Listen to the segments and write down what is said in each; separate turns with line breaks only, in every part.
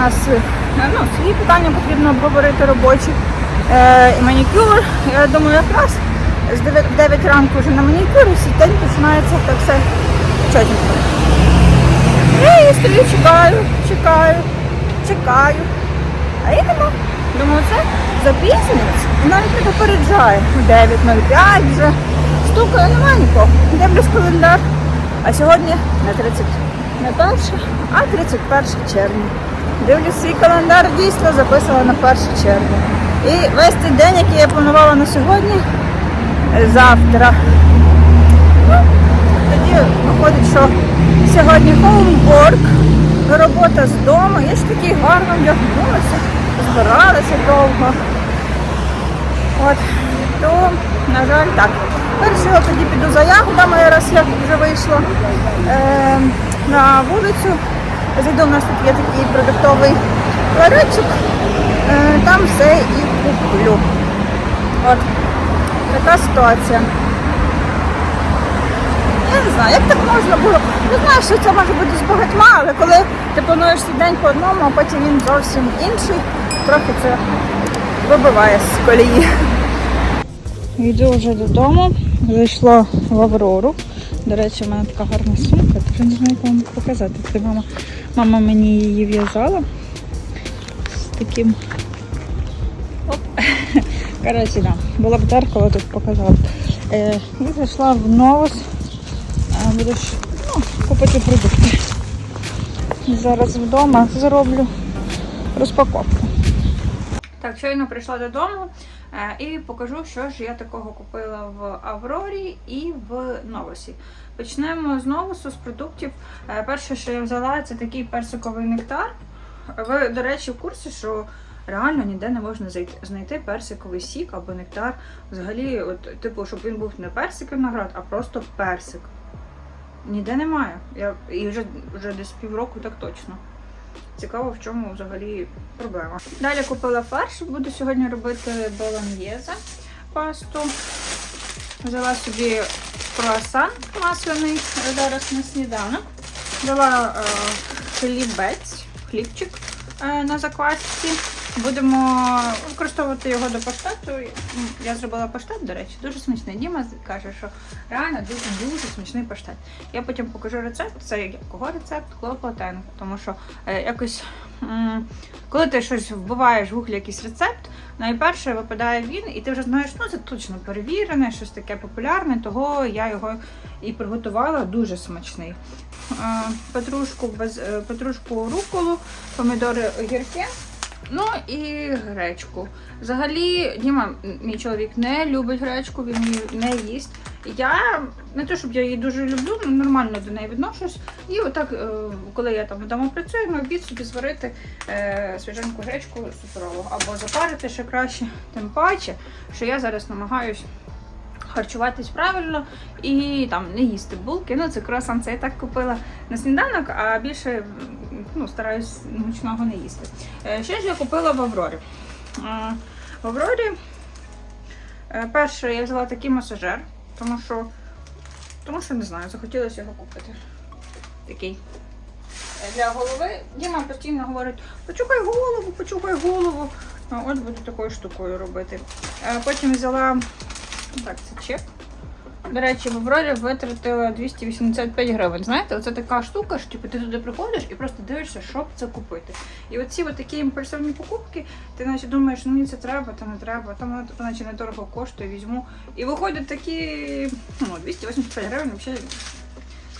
нас е, ну, свої питання потрібно обговорити робочі. Е, манікюр. Я думаю, якраз з 9, 9 ранку вже на манікюр, і день починається так все чотенько. Я її стою, чекаю, чекаю, чекаю. А її нема. Думаю, це запізнюється. Навіть не попереджає. 9.05 вже. Стукаю, немає нікого. Дивлюсь календар. А сьогодні не 30, не перше, а 31 червня. Дивлюсь свій календар, дійсно записала на 1 червня. І весь цей день, який я планувала на сьогодні, е, завтра. Ну, тоді виходить, що сьогодні homework, робота з дому. Я ж таки гарно вдягнулася, збиралася довго. От, то, на жаль, так. Першого тоді піду за ягодами, раз я вже вийшла е, на вулицю. Зайду, у нас тут є такий продуктовий ларечок, е, там все і куплю. От, така ситуація. Я не знаю, як так можна було. Не знаю, що це може бути з багатьма, але коли ти плануєш свій день по одному, а потім він зовсім інший, трохи це вибиває з колії. Йду вже додому, зайшла в Аврору. До речі, в мене така гарна сумка, вже не знаю, як вам показати. Це мама, мама мені її в'язала з таким. Оп. Коротше, да. Була б дзеркало, тут показала. Е, і зайшла в Новус. Е, Буду ну, купити продукти. Зараз вдома зроблю розпаковку. Так, щойно прийшла додому і покажу, що ж я такого купила в Аврорі і в Новосі. Почнемо з Новосу, з продуктів. Е, Перше, що я взяла, це такий персиковий нектар. Ви, до речі, в курсі, що реально ніде не можна знайти персиковий сік або нектар. Взагалі, от, типу, щоб він був не персик виноград, а просто персик. Ніде немає. Я, і вже, вже десь півроку так точно. Цікаво, в чому взагалі проблема. Далі купила фарш, буду сьогодні робити болоньєзе пасту. Взяла собі круасан масляний зараз на сніданок. Взяла е, хлібець, хлібчик е, на заквасці. Будемо використовувати його до паштету. Я зробила паштет, до речі, дуже смачний. Діма каже, що реально дуже дуже смачний паштет. Я потім покажу рецепт. Це якого рецепт? Клопотенко. Тому що е, якось, коли ти щось вбиваєш в гуглі якийсь рецепт, найперше випадає він, і ти вже знаєш, ну це точно перевірене, щось таке популярне, того я його і приготувала дуже смачний. Е, Петрушку без е, петрушку руколу, помідори огірки. Ну і гречку. Взагалі, Діма, мій чоловік не любить гречку, він її не їсть. Я не те, щоб я її дуже люблю, ну, нормально до неї відношусь. І отак, е, коли я там вдома працюю, на обід собі зварити е, свіженьку гречку суперову. Або запарити ще краще, тим паче, що я зараз намагаюсь харчуватись правильно і там не їсти булки. Ну, це круасан, це я так купила на сніданок, а більше ну, стараюсь мучного не їсти. Е, Що ж я купила в Аврорі? Е, В Аврорі е, перше я взяла такий масажер, тому що, тому що не знаю, захотілося його купити. Такий. Для голови Діма постійно говорить, почухай голову, почухай голову. А От буду такою штукою робити. Потім взяла так, це чек. До речі, в Аврорі витратила 285 гривень. Знаєте, оце така штука, що типу, ти туди приходиш і просто дивишся, що б це купити. І оці от такі імпульсивні покупки, ти наче думаєш, ну мені це треба, та не треба, там воно наче недорого коштує, візьму. І виходять такі ну, 285 гривень, взагалі.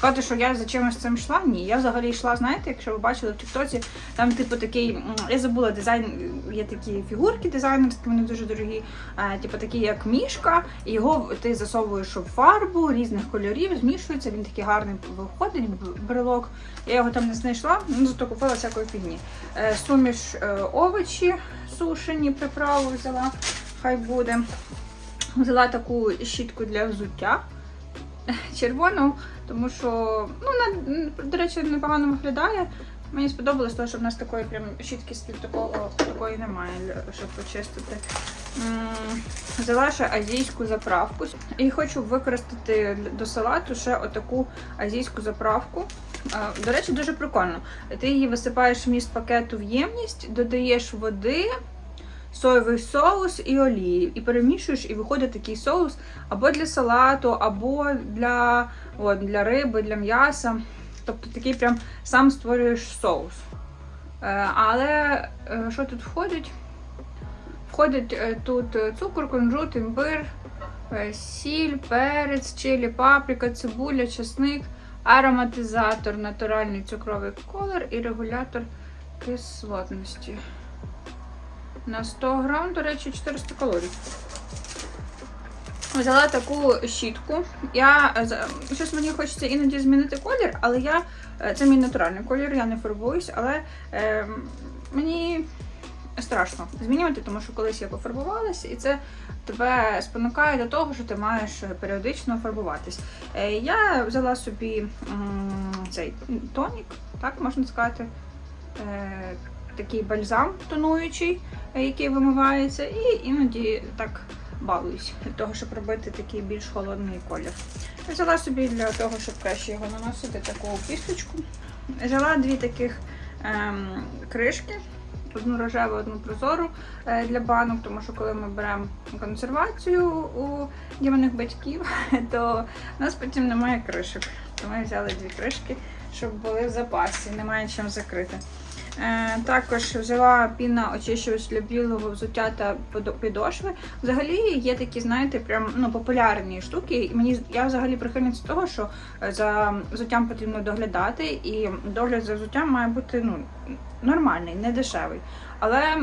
Сказати, що я за чимось цим йшла? Ні. Я взагалі йшла, знаєте, якщо ви бачили в Тіктоці, там, типу, такий, я забула дизайн, є такі фігурки дизайнерські, вони дуже дорогі, е, типу такі як мішка, і його ти засовуєш в фарбу різних кольорів, змішується, він такий гарний виходить, брелок. Я його там не знайшла, ну зато купила всякої фігні. Е, Суміш е, овочі сушені, приправу взяла, хай буде. Взяла таку щітку для взуття червону, тому що, ну, на, до речі, непогано виглядає. Мені сподобалось, тому що в нас такої прям щіткісті такого такої немає, щоб почистити. Взяла ще азійську заправку і хочу використати до салату ще отаку азійську заправку. До речі, дуже прикольно. Ти її висипаєш вміст пакету в ємність, додаєш води, соєвий соус і олії. І перемішуєш, і виходить такий соус або для салату, або для, от, для риби, для м'яса. Тобто такий прям сам створюєш соус. Е, Але е, що тут входить? Входить е, тут цукор, кунжут, імбир, сіль, перець, чилі, паприка, цибуля, чесник, ароматизатор, натуральний цукровий колор і регулятор кислотності. На 100 грам, до речі, 400 калорій. Взяла таку щітку. Я е, щось мені хочеться іноді змінити колір, але я е, це мій натуральний колір, я не фарбуюсь, але е, мені страшно змінювати, тому що колись я пофарбувалася, і це тебе спонукає до того, що ти маєш періодично фарбуватись. Е, я взяла собі м, цей тонік, так можна сказати. Е, такий бальзам тонуючий, е, який вимивається, і іноді так балуюсь для того, щоб робити такий більш холодний колір. Взяла собі для того, щоб краще його наносити таку кісточку. Взяла дві таких ем, кришки. Одну рожеву, одну прозору е, для банок, тому що коли ми беремо консервацію у діманих батьків, то у нас потім немає кришок. То ми взяли дві кришки, щоб були в запасі, немає чим закрити. Е, також взяла піна очищувач для білого взуття та підошви. Взагалі є такі, знаєте, прям ну, популярні штуки. І мені я взагалі прихильниця того, що е, за взуттям потрібно доглядати, і догляд за взуттям має бути ну, нормальний, не дешевий. Але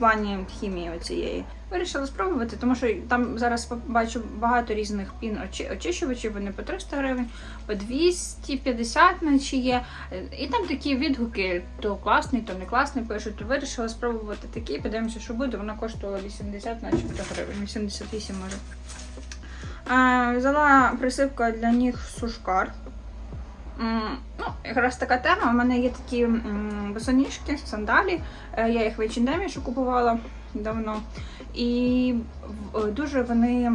плані хімії оцієї вирішила спробувати, тому що там зараз бачу багато різних пін очищувачів, вони по 300 гривень, по 250 наче є. І там такі відгуки, то класний, то не класний пишуть. То вирішила спробувати такі, подивимося, що буде. Вона коштувала 80 начебто гривень, 88 може. Взяла присипку для ніг сушкар. Ну, якраз така тема. У мене є такі босоніжки, сандалі. Е, Я їх в H&M ще купувала давно. І дуже вони,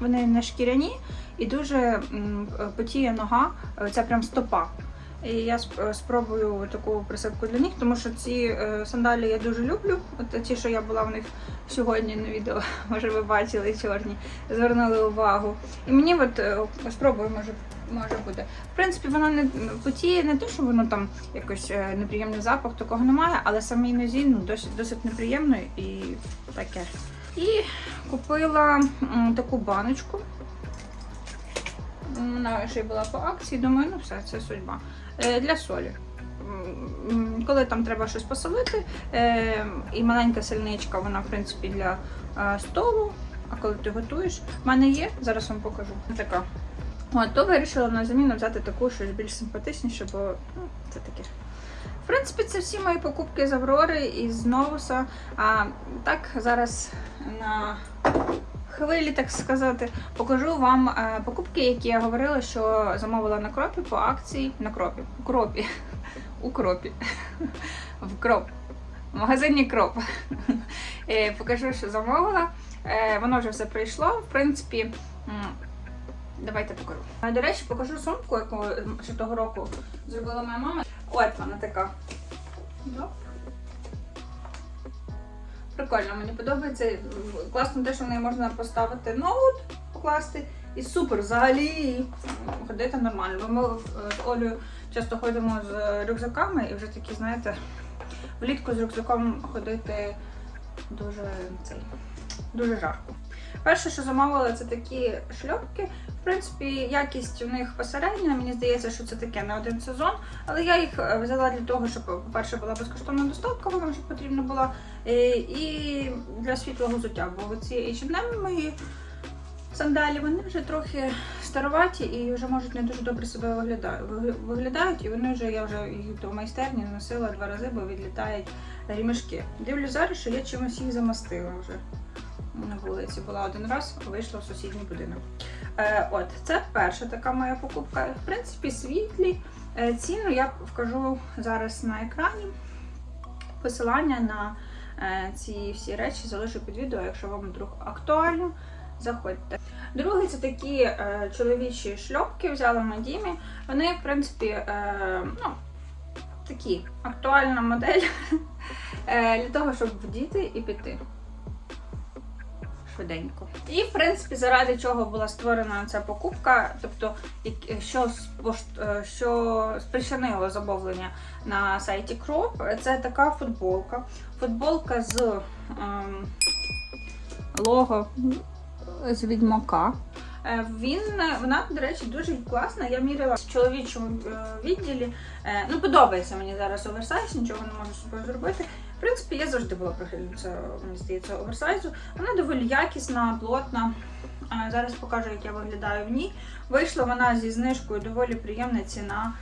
вони не шкіряні і дуже м, потіє нога. Е, Це прям стопа. І я е, спробую таку присипку для ніг, тому що ці е, сандалі я дуже люблю. От ті, що я була в них сьогодні на відео, може ви бачили чорні, звернули увагу. І мені от е, спробую, може, може буде. В принципі, воно не потіє, не те, що воно там якось е, неприємний запах, такого немає, але самій нозі ну, досить, досить неприємно і таке. І купила таку баночку. Вона ще й була по акції, думаю, ну все, це судьба. Е, Для солі. Коли там треба щось посолити, е, і маленька сальничка, вона, в принципі, для столу. А коли ти готуєш, в мене є, зараз вам покажу. Така. От, то вирішила на заміну взяти таку щось більш симпатичніше, бо ну, це таке. В принципі, це всі мої покупки з Аврори і з Новуса. А так, зараз на хвилі, так сказати, покажу вам е, покупки, які я говорила, що замовила на кропі по акції. На кропі. У кропі. У кропі. В кроп. В магазині кроп. Е, Покажу, що замовила. Е, Воно вже все прийшло. В принципі, давайте покажу. Е, До речі, покажу сумку, яку ще того року зробила моя мама. От вона така. Прикольно, мені подобається. Класно те, що в неї можна поставити ноут, покласти. І супер, взагалі ходити нормально. Бо ми е, з Олею часто ходимо з рюкзаками і вже такі, знаєте, влітку з рюкзаком ходити дуже цей, дуже жарко. Перше, що замовила, це такі шльопки. В принципі, якість у них посередня. Мені здається, що це таке на один сезон. Але я їх е, взяла для того, щоб, по-перше, була безкоштовна доставка, вона вже потрібна була. е, І для світлого взуття. Бо ці H&M мої сандалі, вони вже трохи староваті і вже можуть не дуже добре себе виглядають. І вони вже, я вже їх до майстерні носила два рази, бо відлітають рімешки. Дивлюсь зараз, що я чимось їх замастила вже. На вулиці була один раз, вийшла в сусідній будинок. Е, от, це перша така моя покупка. В принципі, світлі, Е, Ціну я вкажу зараз на екрані. Посилання на е, ці всі речі залишу під відео, якщо вам вдруг актуально, заходьте. Другий це такі е, чоловічі шльопки, взяла на Дімі. Вони, в принципі, е, ну, такі актуальна модель е, для того, щоб вдіти і піти. Швиденько. І, в принципі, заради чого була створена ця покупка, тобто, що, е, що спричинило замовлення на сайті Crop, це така футболка. Футболка з ем, лого з відьмака. Е, Він, вона, до речі, дуже класна. Я міряла в чоловічому е, відділі. Е, Ну, подобається мені зараз оверсайз, нічого не можу собою зробити. Принципі, я завжди була прихильниця, мені здається, оверсайзу. Вона доволі якісна, плотна. Зараз покажу, як я виглядаю в ній. Вийшла вона зі знижкою, доволі приємна ціна.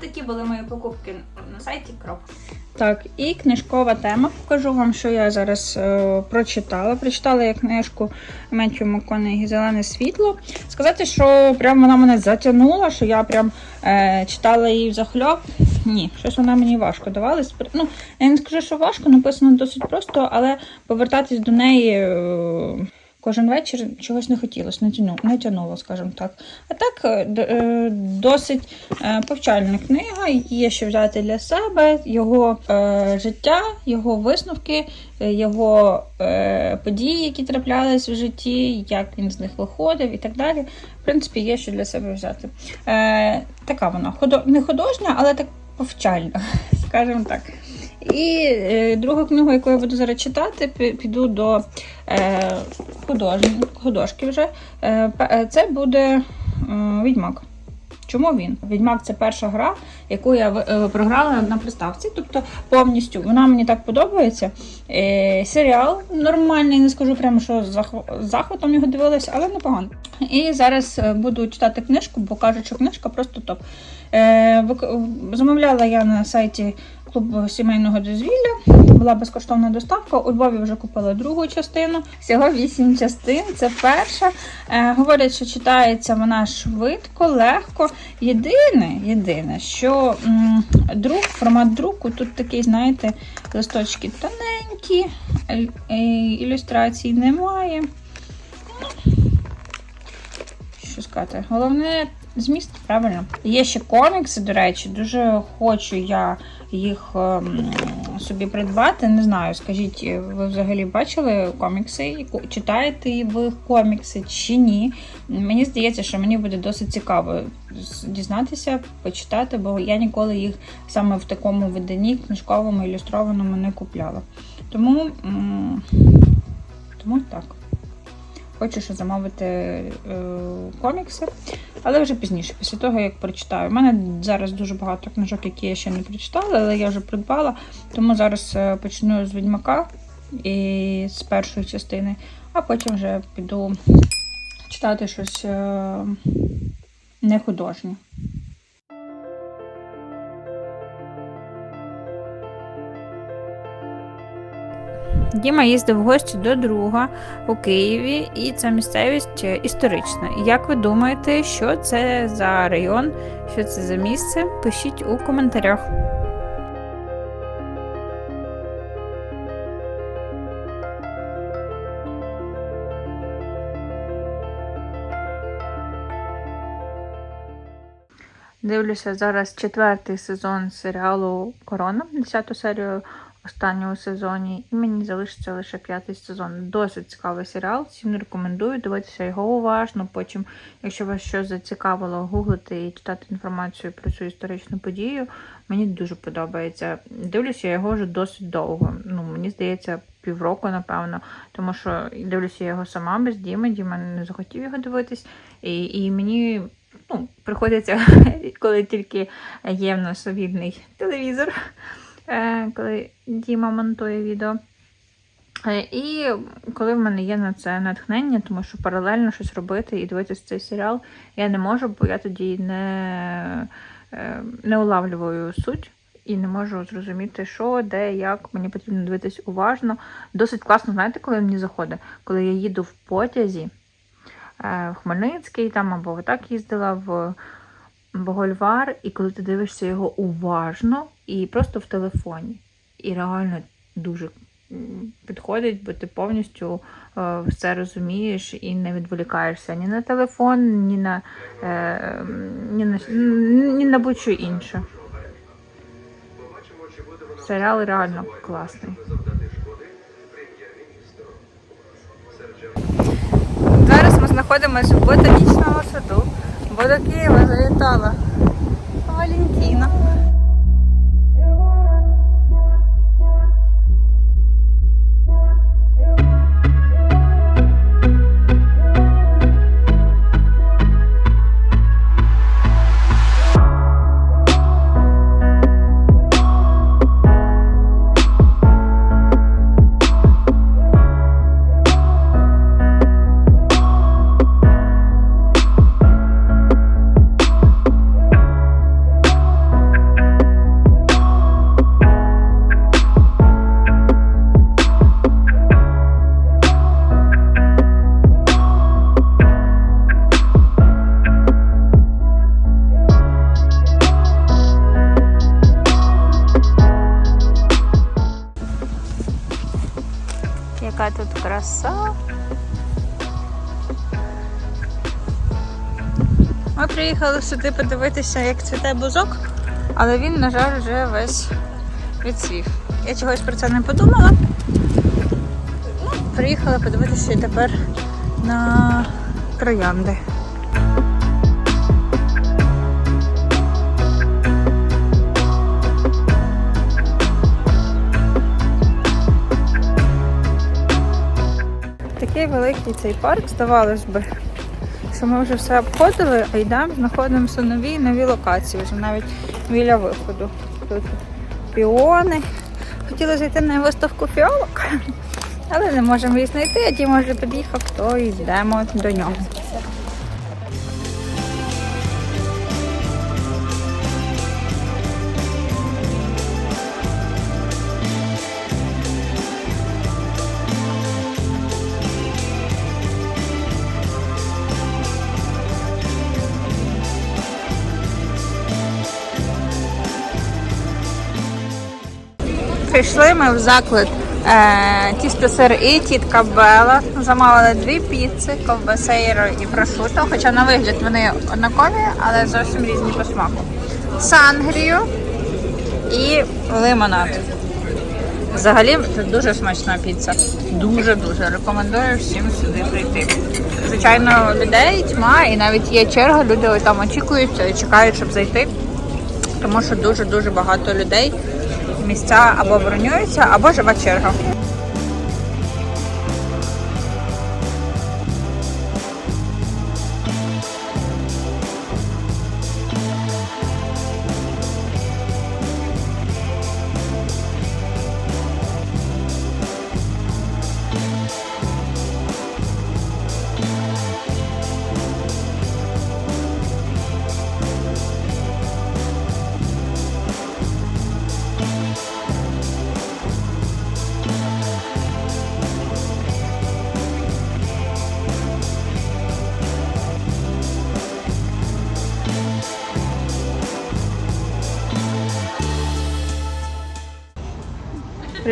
Такі були мої покупки на сайті Крop. Так, і книжкова тема. Покажу вам, що я зараз е, прочитала. Прочитала я книжку Меттю Макконегі Зелене світло. Сказати, що прям вона мене затягнула, що я прям е, читала її взахльоб. Ні, щось вона мені важко давалась. Ну, я не скажу, що важко, написано досить просто, але повертатись до неї. Е, Кожен вечір чогось не хотілося, не тянуло, скажімо так. А так, е, е, досить е, повчальна книга, є що взяти для себе, його життя, його висновки, його події, які траплялись в житті, як він з них виходив і так далі. В принципі, є що для себе взяти. Така вона не художня, але так повчальна, скажімо так. І е, другу книгу, яку я буду зараз читати, піду до е, художки вже. Е, це буде Відьмак. Чому він? Відьмак це перша гра, яку я програла на приставці. Тобто повністю вона мені так подобається. Серіал нормальний, не скажу прямо, що з захватом його дивилася, але непогано. І зараз буду читати книжку, бо кажуть, що книжка просто топ. Замовляла я на сайті клубу сімейного дозвілля. Була безкоштовна доставка. У Львові вже купила другу частину. Всього вісім частин. Це перша. Е, говорять, що читається вона швидко, легко. Єдине, єдине, що м, друк, формат друку тут такий, знаєте, листочки тоненькі, е, ілюстрацій немає. Що? Головне, зміст правильно. Є ще комікси, до речі, дуже хочу я їх ем, собі придбати. Не знаю, скажіть, ви взагалі бачили комікси? Читаєте ви комікси чи ні? Мені здається, що мені буде досить цікаво дізнатися, почитати, бо я ніколи їх саме в такому виданні, книжковому, ілюстрованому не купляла. Тому, тому так. Хочу ще замовити е, комікси, але вже пізніше, після того, як прочитаю. У мене зараз дуже багато книжок, які я ще не прочитала, але я вже придбала. Тому зараз е, почну з Відьмака і з першої частини, а потім вже піду читати щось е, не художнє. Діма їздив в гості до друга у Києві, і ця місцевість е, історична. Як ви думаєте, що це за район, що це за місце? Пишіть у коментарях. Дивлюся зараз четвертий сезон серіалу Корона, 10 серію останнього сезоні, і мені залишиться лише п'ятий сезон. Досить цікавий серіал. Всім рекомендую дивитися його уважно. Потім, якщо вас щось зацікавило, гуглити і читати інформацію про цю історичну подію. Мені дуже подобається. Дивлюся його вже досить довго. Ну, мені здається, півроку, напевно, тому що дивлюся його сама без Діми. Діма не захотів його дивитись. І, і мені ну, приходиться, коли тільки є в нас вільний телевізор, коли Діма монтує відео. Е, І коли в мене є на це натхнення, тому що паралельно щось робити і дивитися цей серіал, я не можу, бо я тоді не, е, не улавлюю суть
і не можу зрозуміти, що, де, як. Мені потрібно дивитись уважно. Досить класно, знаєте, коли мені заходить? Коли я їду в потязі е, в Хмельницький там або так їздила в Богольвар, і коли ти дивишся його уважно і просто в телефоні. І реально дуже підходить, бо ти повністю е, все розумієш і не відволікаєшся ні на телефон, ні на, е, ні на, ні на будь-що інше. Серіал реально класний.
Зараз ми знаходимося в ботанічному саду, бо до Києва завітала Валентина. Приїхали сюди подивитися, як цвіте бузок, але він, на жаль, вже весь відсвів. Я чогось про це не подумала. Ну, приїхала подивитися тепер на троянди. Такий великий цей парк, здавалось би, що ми вже все обходили, а йдемо, знаходимося нові і нові локації, вже навіть біля виходу. Тут піони. Хотіла зайти на виставку фіолок, але не можемо її знайти, а ті може під'їхав, то йдемо до нього. Прийшли ми в заклад е, тісто сир і тітка Бела. Замовили дві піци, ковбасейро і прошуто, хоча на вигляд вони однакові, але зовсім різні по смаку. Сангрію і лимонад. Взагалі це дуже смачна піца. Дуже-дуже рекомендую всім сюди прийти. Звичайно, людей тьма і навіть є черга, люди там очікують, чекають, щоб зайти. Тому що дуже-дуже багато людей місця або бронюються, або жива черга.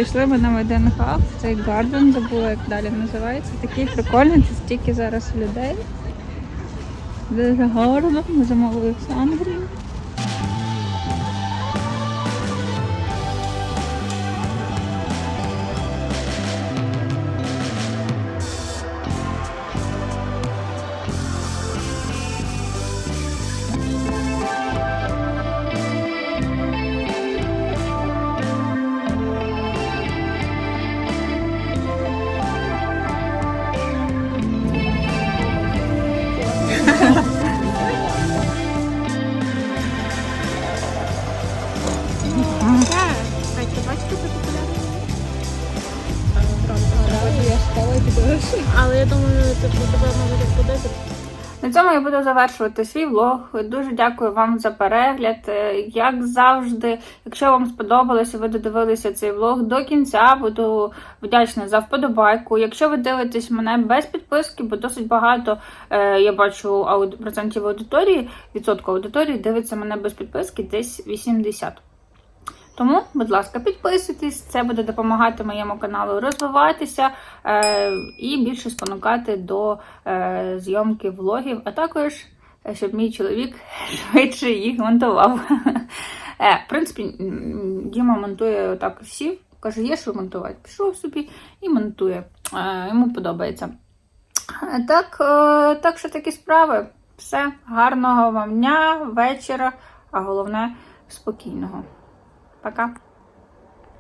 Прийшли ми на Меден в цей гарден, забула, як далі називається. Такий прикольний, тут стільки зараз людей. Дуже гарно, ми замовили в Сангрію. Цьому я буду завершувати свій влог. Дуже дякую вам за перегляд. Е, Як завжди, якщо вам сподобалося, ви додивилися цей влог до кінця, буду вдячна за вподобайку. Якщо ви дивитесь мене без підписки, бо досить багато е, я бачу процентів аудиторії, відсотку аудиторії дивиться мене без підписки, десь 80. Тому, будь ласка, підписуйтесь, це буде допомагати моєму каналу розвиватися е, і більше спонукати до е, зйомки влогів, а також е, щоб мій чоловік швидше їх монтував. В принципі, Діма монтує так всі. Каже, є що монтувати. Пішов собі і монтує. Йому подобається. Так, так що такі справи. Все, гарного вам дня, вечора, а головне спокійного. Пока.